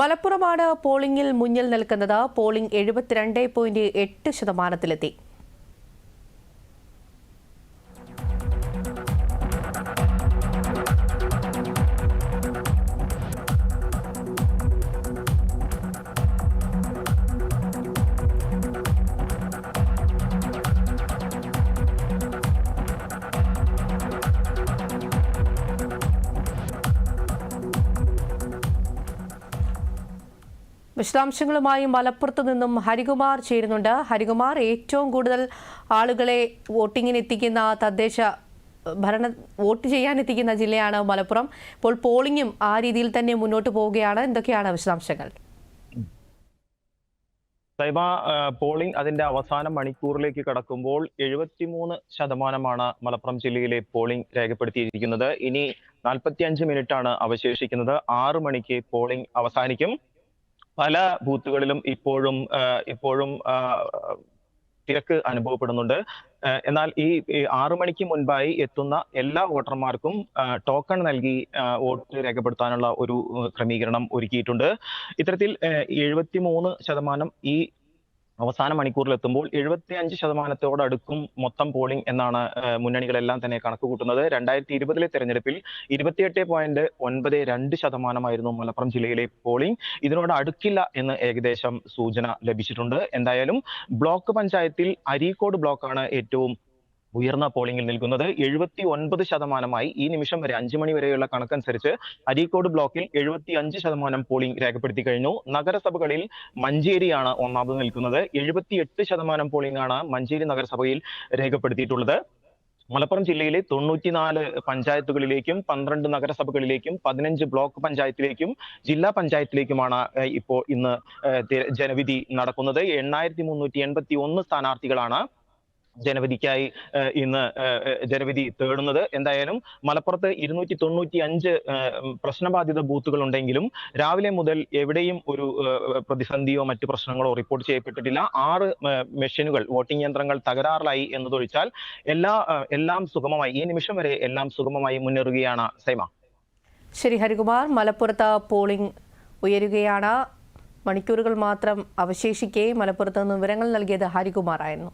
മലപ്പുറമാണ് പോളിംഗിൽ മുന്നിൽ നിൽക്കുന്നത്. പോളിംഗ് എഴുപത്തിരണ്ട് പോയിന്റ് എട്ട് ശതമാനത്തിലെത്തി. വിശദാംശങ്ങളുമായി മലപ്പുറത്ത് നിന്നും ഹരികുമാർ ചേരുന്നുണ്ട്. ഹരികുമാർ ഏറ്റവും കൂടുതൽ ആളുകളെ വോട്ടിങ്ങിന് എത്തിക്കുന്ന തദ്ദേശ ഭരണ വോട്ട് ചെയ്യാൻ എത്തിക്കുന്ന ജില്ലയാണ് മലപ്പുറം. ഇപ്പോൾ പോളിംഗും ആ രീതിയിൽ തന്നെ മുന്നോട്ട് പോവുകയാണ്. എന്തൊക്കെയാണ് വിശദാംശങ്ങൾ? സൈബ പോളിംഗ് അതിന്റെ അവസാന മണിക്കൂറിലേക്ക് കടക്കുമ്പോൾ എഴുപത്തിമൂന്ന് ശതമാനമാണ് മലപ്പുറം ജില്ലയിലെ പോളിംഗ് രേഖപ്പെടുത്തിയിരിക്കുന്നത്. ഇനി നാൽപ്പത്തിയഞ്ച് മിനിറ്റ് ആണ് അവശേഷിക്കുന്നത്. ആറു മണിക്ക് പോളിംഗ് അവസാനിക്കും. പല ബൂത്തുകളിലും ഇപ്പോഴും ഇപ്പോഴും തിരക്ക് അനുഭവപ്പെടുന്നുണ്ട്. എന്നാൽ ഈ ആറു മണിക്ക് മുൻപായി എത്തുന്ന എല്ലാ വോട്ടർമാർക്കും ടോക്കൺ നൽകി വോട്ട് രേഖപ്പെടുത്താനുള്ള ഒരു ക്രമീകരണം ഒരുക്കിയിട്ടുണ്ട്. ഇത്തരത്തിൽ എഴുപത്തിമൂന്ന് ശതമാനം ഈ അവസാന മണിക്കൂറിൽ എത്തുമ്പോൾ എഴുപത്തി അഞ്ച് ശതമാനത്തോടടുക്കും മൊത്തം പോളിംഗ് എന്നാണ് മുന്നണികളെല്ലാം തന്നെ കണക്ക് കൂട്ടുന്നത്. രണ്ടായിരത്തി ഇരുപതിലെ തെരഞ്ഞെടുപ്പിൽ ഇരുപത്തിയെട്ട് പോയിന്റ് ഒൻപത് രണ്ട് ശതമാനമായിരുന്നു മലപ്പുറം ജില്ലയിലെ പോളിംഗ് ഇതിനോട് അടുക്കില്ല എന്ന് ഏകദേശം സൂചന ലഭിച്ചിട്ടുണ്ട്. എന്തായാലും ബ്ലോക്ക് പഞ്ചായത്തിൽ അരീക്കോട് ബ്ലോക്കാണ് ഏറ്റവും ഉയർന്ന പോളിംഗിൽ നിൽക്കുന്നത് എഴുപത്തി ഒൻപത് ശതമാനമായി ഈ നിമിഷം വരെ അഞ്ചു മണി വരെയുള്ള കണക്കനുസരിച്ച് അരീക്കോട് ബ്ലോക്കിൽ എഴുപത്തി അഞ്ച് ശതമാനം പോളിംഗ് രേഖപ്പെടുത്തി കഴിഞ്ഞു. നഗരസഭകളിൽ മഞ്ചേരിയാണ് ഒന്നാമത് നിൽക്കുന്നത്. എഴുപത്തി എട്ട് ശതമാനം പോളിംഗ് ആണ് മഞ്ചേരി നഗരസഭയിൽ രേഖപ്പെടുത്തിയിട്ടുള്ളത്. മലപ്പുറം ജില്ലയിലെ തൊണ്ണൂറ്റിനാല് പഞ്ചായത്തുകളിലേക്കും പന്ത്രണ്ട് നഗരസഭകളിലേക്കും പതിനഞ്ച് ബ്ലോക്ക് പഞ്ചായത്തിലേക്കും ജില്ലാ പഞ്ചായത്തിലേക്കുമാണ് ഇപ്പോൾ ഇന്ന് ജനവിധി നടക്കുന്നത്. എണ്ണായിരത്തി മുന്നൂറ്റി എൺപത്തി ഒന്ന് സ്ഥാനാർത്ഥികളാണ് ജനവിധിക്കായി ഇന്ന് ജനവിധി തേടുന്നത്. എന്തായാലും മലപ്പുറത്ത് ഇരുന്നൂറ്റി തൊണ്ണൂറ്റി അഞ്ച് പ്രശ്നബാധിത ബൂത്തുകൾ ഉണ്ടെങ്കിലും രാവിലെ മുതൽ എവിടെയും ഒരു പ്രതിസന്ധിയോ മറ്റു പ്രശ്നങ്ങളോ റിപ്പോർട്ട് ചെയ്യപ്പെട്ടിട്ടില്ല. ആറ് മെഷീനുകൾ വോട്ടിംഗ് യന്ത്രങ്ങൾ തകരാറിലായി എന്നതൊഴിച്ചാൽ എല്ലാ എല്ലാം സുഗമമായി ഈ നിമിഷം വരെ എല്ലാം സുഗമമായി മുന്നേറുകയാണ് സൈമ. ശരി ഹരികുമാർ. മലപ്പുറത്ത് പോളിംഗ് ഉയരുകയാണ്. മണിക്കൂറുകൾ മാത്രം അവശേഷിക്കെ മലപ്പുറത്ത് നിന്ന് വിവരങ്ങൾ നൽകിയത് ഹരികുമാർ ആയിരുന്നു